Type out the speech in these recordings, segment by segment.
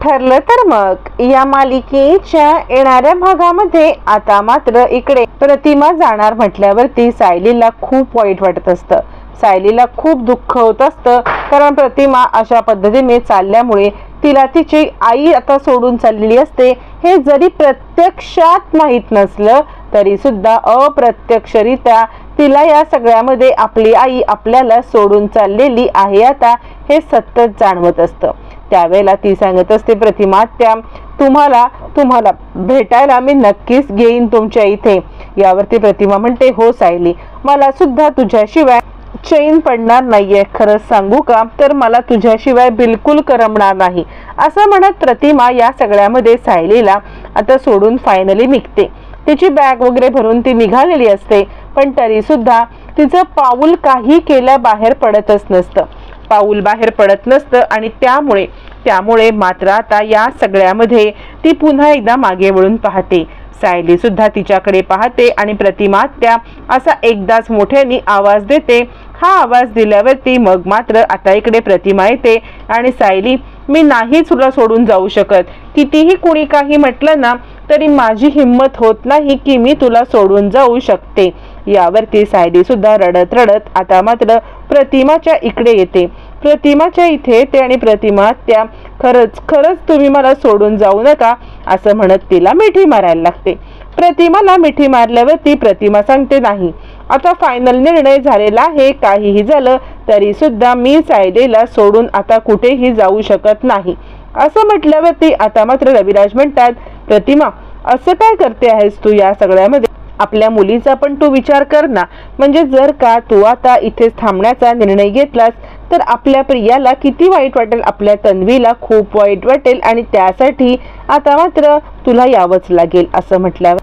ठरलं तर मग. या मालिकेच्या येणाऱ्या भागामध्ये आता मात्र इकडे प्रतिमा जाणार म्हटल्यावरती सायलीला खूप वाईट वाटत असतं. सायलीला खूप दुःख होत असतं. कारण प्रतिमा अशा पद्धतीने चालल्यामुळे तिला तिची आई आता सोडून चाललेली असते. हे जरी प्रत्यक्षात माहीत नसलं तरी सुद्धा अप्रत्यक्षरित्या तिला या सगळ्यामध्ये आपली आई आपल्याला सोडून चाललेली आहे आता हे सतत जाणवत असतं. त्यावेळेला ती सांगत असते प्रतिमा त्या तुम्हाला तुम्हाला भेटायला मी नक्कीच घेईन तुमच्या इथे. यावरती प्रतिमा म्हणते हो सायली मला सुद्धा तुझ्याशिवाय चैन पडणार नाहीये. खरंच सांगू का? तर मला तुझ्याशिवाय बिलकुल करमणार नाही. असं म्हणत प्रतिमा या सगळ्यामध्ये सायलीला आता सोडून फायनली निघते. तिची बॅग वगैरे भरून ती निघालेली असते पण तरी सुद्धा तिचं पाऊल काही केल्या बाहेर पडतच नसतं. पाऊल बाहेर पडत नसतं आणि त्यामुळे त्यामुळे मात्र आता या सगळ्यामध्ये ती पुन्हा एकदा मागे वळून पाहते. सायली सुद्धा तिच्याकडे पाहते आणि प्रतिमा त्या असा एकदाच मोठ्याने आवाज देते. हा आवाज दिल्यावरती मग मात्र आता इकडे प्रतिमा येते आणि सायली मी नाही तुला सोडून जाऊ शकत. कितीही कुणी काही म्हटलं ना तरी माझी हिंमत होत नाही की मी तुला सोडून जाऊ शकते. यावरती सायली सुद्धा रडत रडत आता मात्र प्रतिमाच्या इकडे येते. प्रतिमाच्या इथे येते आणि प्रतिमा त्या खरंच खरंच तुम्ही मला सोडून जाऊ नका असं म्हणत तिला मिठी मारायला लागते. प्रतिमाला मिठी मारल्यावरती प्रतिमा सांगते नाही आता फायनल निर्णय झालेला आहे काहीही झालं तरी सुद्धा मी सायलीला सोडून आता कुठेही जाऊ शकत नाही. असं म्हटल्यावरती आता मात्र रविराज म्हणतात प्रतिमा असं काय करते आहेस तू या सगळ्यामध्ये? आपल्या मुलीचा पण तू विचार कर ना. म्हणजे जर का तू आता इथेच थांबण्याचा निर्णय घेतलास तर आपल्या प्रियाला किती वाईट वाटेल आपल्या तन्वीला खूप वाईट वाटेल आणि त्यासाठी आता मात्र तुला यावंच लागेल असं म्हटल्यावर.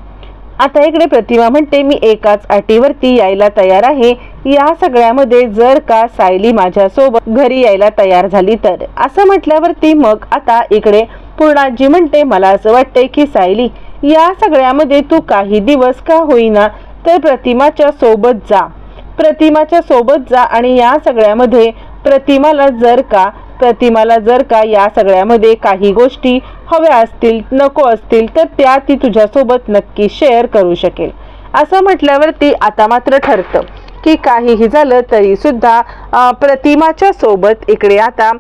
आता इकडे प्रतिमा म्हणते मी एकाच अटीवरती यायला तयार आहे. या सगळ्यामध्ये जर का सायली माझ्यासोबत घरी यायला तयार झाली तर. असं म्हटल्यावरती मग आता इकडे पूर्णाजी म्हणते मला असं वाटते की सायली या सगळ्यामध्ये तू काही दिवस का होईना तर प्रतिमाच्या सोबत जा. प्रतिमाच्या सोबत जा आणि या सगळ्यामध्ये प्रतिमाला जर का प्रतिमाला जर का या सगळ्यामध्ये काही गोष्टी हव्या असतील नको असतील तर त्या ती तुझ्यासोबत नक्की शेअर करू शकेल. असं म्हटल्यावरती आता मात्र ठरतं की काहीही झालं तरीसुद्धा प्रतिमाच्या सोबत इकडे आता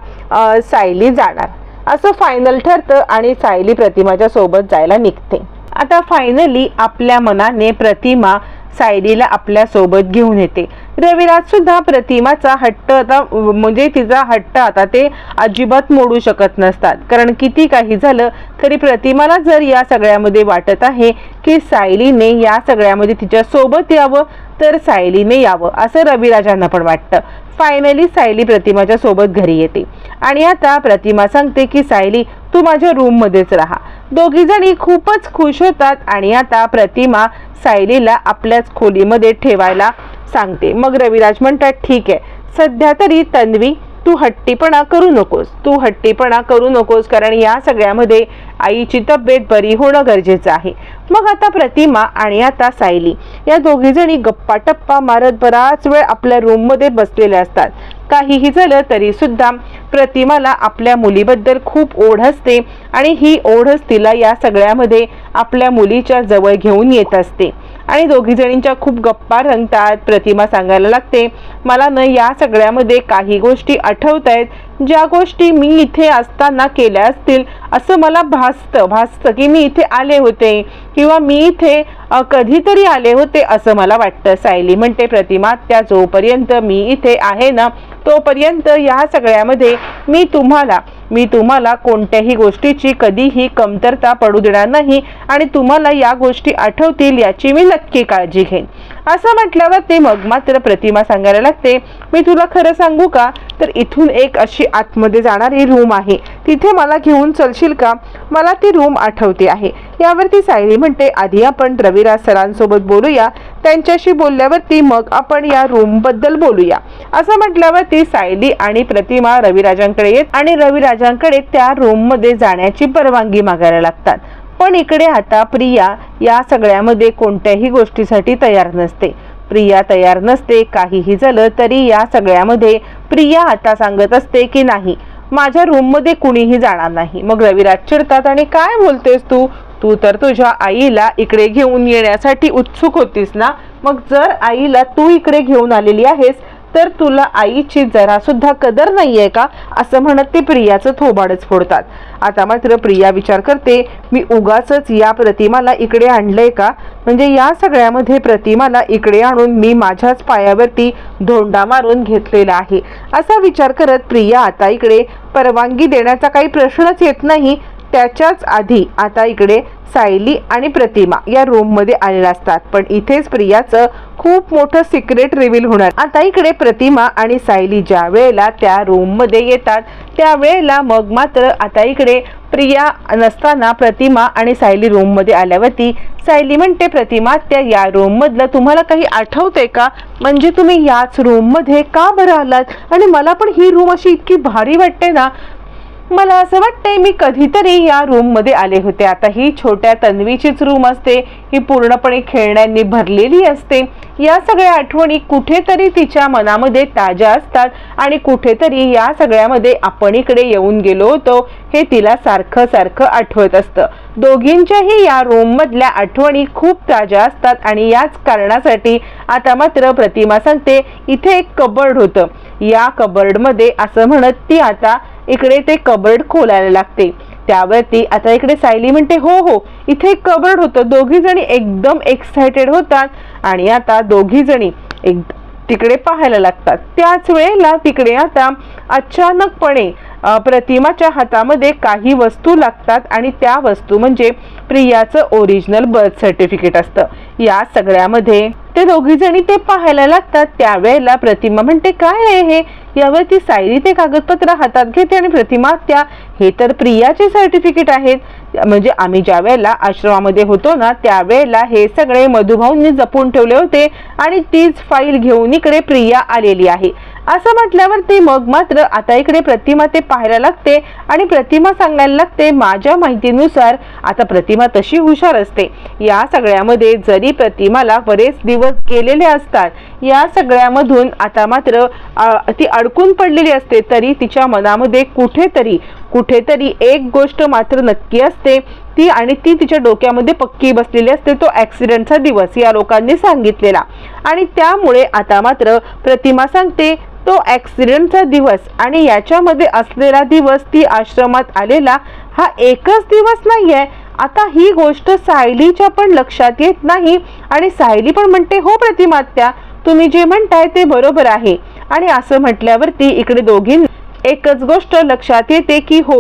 सायली जाणार. असं फायनल ठरतं आणि सायली प्रतिमाच्या सोबत जायला निघते. आता फायनली आपल्या मनाने प्रतिमा सायलीला आपल्यासोबत घेऊन येते. रविराज सुद्धा प्रतिमाचा हट्ट आता म्हणजे तिचा हट्ट आता ते अजिबात मोडू शकत नसतात. कारण किती काही झालं तरी प्रतिमाला जर या सगळ्यामध्ये वाटत आहे की सायलीने या सगळ्यामध्ये तिच्या सोबत यावं तर सायलीने यावं असं रविराजांना पण वाटतं. फायनली सायली प्रतिमाच्या सोबत घरी येते. आणि आता प्रतिमा सांगते की सायली तू माझ्या रूममध्येच राहा. दोघी जणी खूपच खुश होतात आणि आता प्रतिमा सायलीला आपल्याच खोलीमध्ये ठेवायला सांगते. मग रविराज म्हणतात ठीक आहे. सध्या तरी तन्वी तू हट्टीपणा करू नकोस. तू हट्टीपणा करू नकोस कारण या सगळ्यामध्ये आईची तब्येत बरी होणं गरजेचं आहे. मग आता प्रतिमा आणि आता सायली या दोघी जणी गप्पा टप्पा मारत बराच वेळ आपल्या रूममध्ये बसलेल्या असतात. काहीही झालं तरी सुद्धा प्रतिमाला आपल्या मुलीबद्दल खूप ओढ असते आणि ही ओढच तिला या सगळ्यामध्ये आपल्या मुलीच्या जवळ घेऊन येत असते. आणि दोघी जणींच्या खूप गप्पा रंगतात प्रतिमा सांगायला लागते. मला न या सगळ्यामध्ये काही गोष्टी आठवत आहेत ज्या गोष्टी मी इथे असताना केल्या असतील असं मला भासतं भासतं की मी इथे आले होते किंवा मी इथे कधीतरी आले होते असं मला वाटतं. सायली म्हणते प्रतिमा त्या जोपर्यंत मी इथे आहे ना तोपर्यंत या सगळ्यामध्ये मी तुम्हाला मी तुम्हाला कोणत्याही गोष्टीची कधीही कमतरता पडू देणार नाही आणि तुम्हाला या गोष्टी आठवतील याची मी नक्की काळजी घेईन. असं म्हटल्यावर ते मग मात्र प्रतिमा सांगायला लागते. मी तुला खरं सांगू का? तर इथून एक अशी आतमध्ये जाणारी रूम आहे. तिथे मला घेऊन चलशील का? मला ती रूम आठवते आहे. यावरती सायली म्हणते आधी आपण रविराज सरांसोबत बोलूया. त्यांच्याशी बोलल्यावरती मग आपण या रूमबद्दल बोलूया. असं म्हटल्यावरती सायली आणि प्रतिमा रविराजांकडे येत आणि रविराजांकडे त्या रूममध्ये जाण्याची परवानगी मागायला लागतात. पण इकडे आता प्रिया या सगळ्यामध्ये कोणत्याही गोष्टीसाठी तयार नसते. प्रिया तयार नसते काहीही झालं तरी या सगळ्यामध्ये प्रिया आता सांगत असते की नाही माझ्या रूममध्ये कुणीही जाणार नाही. मग रविराज चिडतात आणि काय बोलतेस तू? तू तर तुझ्या आईला इकडे घेऊन येण्यासाठी उत्सुक होतीस ना? मग जर आईला तू इकडे घेऊन आलेली आहेस तर तुला आईची जरा सुद्धा कदर नाहीये का? असं म्हणत ते प्रियाचं थोबाडच फोडतात. आता मात्र प्रिया विचार करते मी उगाच या प्रतिमाला इकडे आणलंय का? म्हणजे या सगळ्यामध्ये प्रतिमाला इकडे आणून मी माझ्याच पायावरती धोंडा मारून घेतलेला आहे. असा विचार करत प्रिया आता इकडे परवानगी देण्याचा काही प्रश्नच येत नाही. त्याच्याच आधी आता इकडे सायली आणि प्रतिमा या रूममध्ये आलेल्या असतात. पण इथेच प्रियाचं खूप मोठं सिक्रेट रिव्हील होणार. आता इकडे प्रतिमा आणि सायली ज्या वेळेला त्या रूममध्ये येतात त्या वेळेला मग मात्र आता इकडे प्रिया नसताना प्रतिमा आणि सायली रूममध्ये आल्यावरती सायली म्हणते प्रतिमा त्या या रूम मधलं तुम्हाला काही आठवते का? म्हणजे तुम्ही याच रूममध्ये का बरं आलात? आणि मला पण ही रूम अशी इतकी भारी वाटते ना. मला असं वाटतंय मी कधीतरी या रूममध्ये आले होते. आता ही छोट्या तन्वीचीच रूम असते. ही पूर्णपणे खेळण्यांनी भरलेली असते. या सगळ्या आठवणी कुठेतरी तिच्या मनामध्ये ताज्या असतात आणि कुठेतरी या सगळ्यामध्ये आपण इकडे येऊन गेलो होतो हे तिला सारखं सारखं आठवत असतं. दोघींच्याही या रूम मधल्या आठवणी खूप ताज्या असतात आणि याच कारणासाठी आता मात्र प्रतिमा सांगते इथे एक कबर्ड होतं. या कबर्डमध्ये असं म्हणत ती आता इकडे ते कबर्ड खोलायला लागते. त्यावरती आता इकडे सायली म्हणते हो हो इथे एक कबर्ड होतं. दोघी जणी एकदम एक्सायटेड होतात आणि आता दोघी जणी एक तिकडे पाहायला लागतात. त्याच वेळेला तिकडे आता अचानकपणे प्रतिमाच्या हातामध्ये काही वस्तू लागतात आणि त्या वस्तू म्हणजे प्रियाचं ओरिजिनल बर्थ सर्टिफिकेट असतं. या सगळ्यामध्ये ते दोघी जणी ते पाहायला लागतात. त्यावेळेला प्रतिमा म्हणते काय आहे हे? यावर ती सायरी ते कागदपत्र हातात घेते आणि प्रतिमा त्या हे तर प्रियाचे सर्टिफिकेट आहेत. म्हणजे आम्ही ज्या वेळेला आश्रमामध्ये होतो ना त्यावेळेला हे सगळे मधुभाऊंनी जपून ठेवले होते आणि तीच फाईल घेऊन इकडे प्रिया आलेली आहे. असं म्हटल्यावर ते मग मात्र आता इकडे प्रतिमा ते पाहायला लागते आणि प्रतिमा सांगायला लागते माझ्या माहितीनुसार आता प्रतिमा तशी हुशार असते. या सगळ्यामध्ये जरी प्रतिमाला बरेच दिवस गेलेले असतात या सगळ्यामधून आता मात्र ती अडकून पडलेली असते तरी तिच्या मनामध्ये कुठेतरी कुठेतरी एक गोष्ट मात्र नक्की असते ती आणि ती तिच्या डोक्यामध्ये पक्की बसलेली असते. तो ॲक्सिडेंटचा दिवस या लोकांनी सांगितलेला. आणि त्यामुळे आता मात्र प्रतिमा सांगते तो ॲक्सिडेंटचा दिवस आणि याच्यामध्ये असलेला दिवस ती आश्रमात आलेला हा एकच दिवस नाही आहे आता ही गोष्ट सायलीच्या पण लक्षात येत नाही आणि सायली पण म्हणते हो प्रतिमात्या तुम्ही जे म्हणताय ते बरोबर आहे. आणि असं म्हटल्यावरती इकडे दोघी एकच गोष्ट लक्षात येते की हो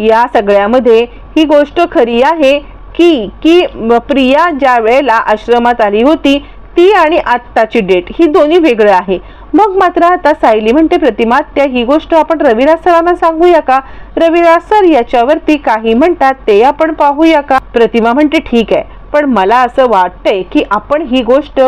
या सगळ्यामध्ये ही गोष्ट खरी आहे की की प्रिया ज्या वेळेला आश्रमात आली होती ती आणि आत्ताची डेट ही दोन्ही वेगळं आहे. मग मात्र आता सायली म्हणते प्रतिमा त्या ही गोष्ट आपण रविराज सरांना सांगूया का? रविराज सर याच्यावरती काही म्हणतात ते आपण पाहूया का? प्रतिमा म्हणते ठीक आहे पण मला असं वाटतंय की आपण ही गोष्ट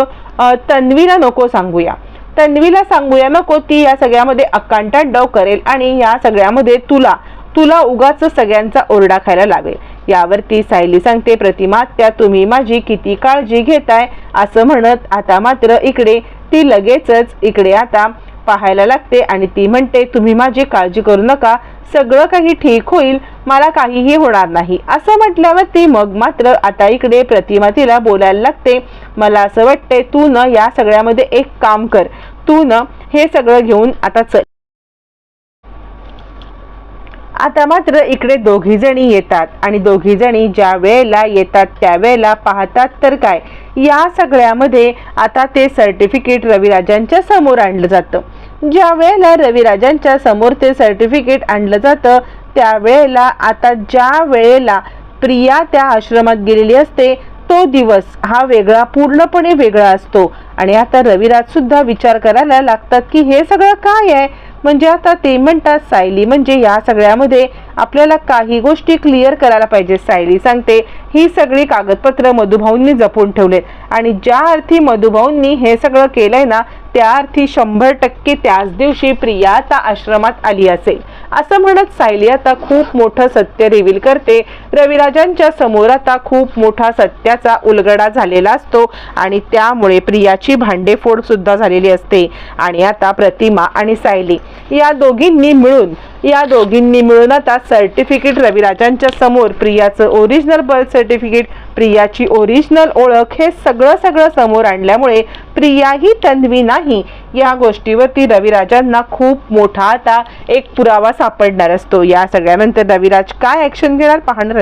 तन्वीला नको सांगूया. तन्वीला सांगूया नको ती या सगळ्यामध्ये अकांटात डव करेल आणि या सगळ्यामध्ये तुला तुला उगाच सगळ्यांचा ओरडा खायला लागेल. यावरती सायली सांगते प्रतिमा त्या तुम्ही माझी किती काळजी घेताय? असं म्हणत आता मात्र इकडे ती लगेचच इकडे आता पाहायला लागते आणि ती म्हणते तुम्ही माझी काळजी करू नका सगळं काही ठीक होईल मला काहीही होणार नाही. असं म्हटल्यावर ती मग मात्र आता इकडे प्रतिमा तिला बोलायला लागते मला असं वाटतंय तू न या सगळ्यामध्ये एक काम कर तू न हे सगळं घेऊन आता चल. आता मात्र इकडे दोघी जणी येतात आणि दोघी जणी ज्या वेळेला येतात त्यावेळेला पाहतात तर काय? या सगळ्यामध्ये आता ते सर्टिफिकेट रविराजांच्या समोर आणलं जातं. ज्या वेळेला रविराजांच्या समोर ते सर्टिफिकेट आणलं जातं त्यावेळेला आता ज्या वेळेला प्रिया त्या आश्रमात गेलेली असते तो दिवस हा वेगळा पूर्णपणे वेगळा असतो. आणि आता रविराज सुद्धा विचार करायला लागतात की हे सगळं काय आहे? म्हणजे आता ते म्हणतात सायली म्हणजे या सगळ्यामध्ये आपल्याला काही गोष्टी क्लिअर करायला पाहिजे सायली सांगते. ही सगळी कागदपत्र मधुभाऊंनी जपून ठेवलेत. आणि ज्या अर्थी मधुभाऊंनी हे सगळं केलंय ना त्या अर्थी शंभर टक्के त्याच दिवशी प्रिया आता आश्रमात आली असेल. असं म्हणत सायली आता खूप मोठं सत्य रिव्हील करते. रविराजांच्या समोर आता खूप मोठा सत्याचा उलगडा झालेला असतो आणि त्यामुळे प्रियाची भांडेफोड सुद्धा झालेली असते. आणि आता प्रतिमा आणि सायली या दोघींनी मिळून या दोघींनी मिळून आता सर्टिफिकेट रविराजांच्या समोर प्रियाचं ओरिजिनल बर्थ सर्टिफिकेट प्रियाची ओरिजिनल ओळख हे सगळं सगळं समोर आणल्यामुळे प्रिया ही तन्वी नाही. या गोष्टीवरती रविराजांना खूप मोठा आता एक पुरावा सापडणार असतो. या सगळ्यानंतर रविराज काय ऍक्शन घेणार पाहणार